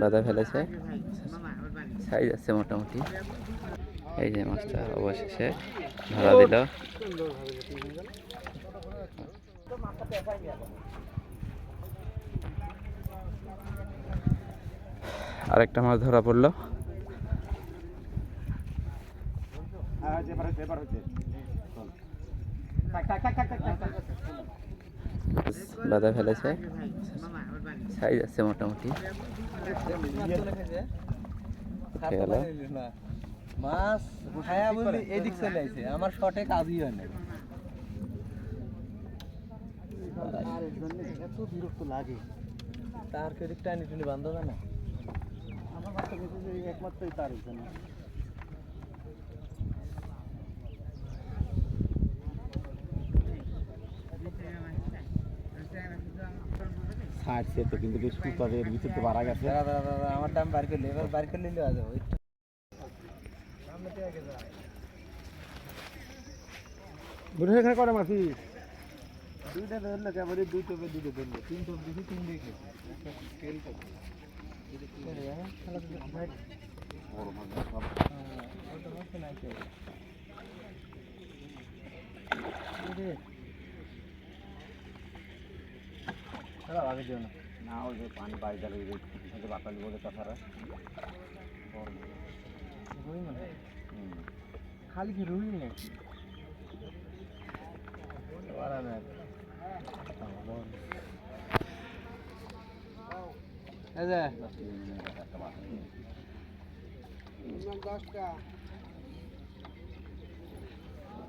বাধা ফেলেছে। সাইজ আছে মোটামুটি। এই যে মাছটা অবশেষে ধরা দিল। আরেকটা মাছ ধরা পড়ল। বাধা ফেলেছে। সাইজ আছে মোটামুটি। মাছ খায়া বলি এদিক চলে আইছে। আমার শটে কাজই হয় না এত বিরক্ত লাগে তার কেদিক টানি টুনি বান্ধব না? আমার একমাত্রই তার এখানে ছাড়ছে তো কিন্তু বেশ কুপারের ভিতর তো মারা গেছে দাদা দাদা দাদা আমার টাইম বার করলে এবার বার করলে লিয়ে যাবো বুঝে এখানে করে মাছি দুইটা ধরলো কেবলই দুই টোপে দুটো ধরলো তিন টোপ দিছি তিন দিয়ে খেয়েছি चलो आगे जो ना। ना हो जो पानी पानी चल गई तो बापा लोगों का सफ़र है खाली की रूई नहीं दोबारा ना। ऐसे। दस का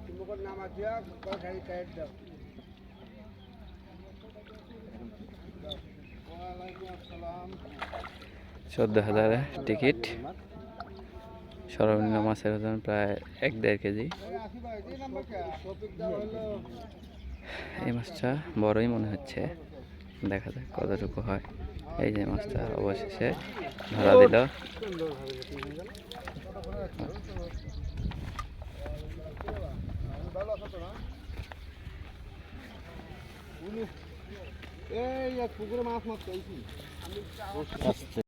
तुमको नाम आती है कल खाली कैट दो চোদ্দ হাজার টিকিট। সর্বনিম্ন মাছের ওজন প্রায় এক দেড় কেজি। এই মাছটা বড়ই মনে হচ্ছে। দেখা যাক কতটুকু হয়। এই যে মাছটা অবশেষে ধরা দিল। এই পুকুরে মাছ মাছ চাইছি আসছে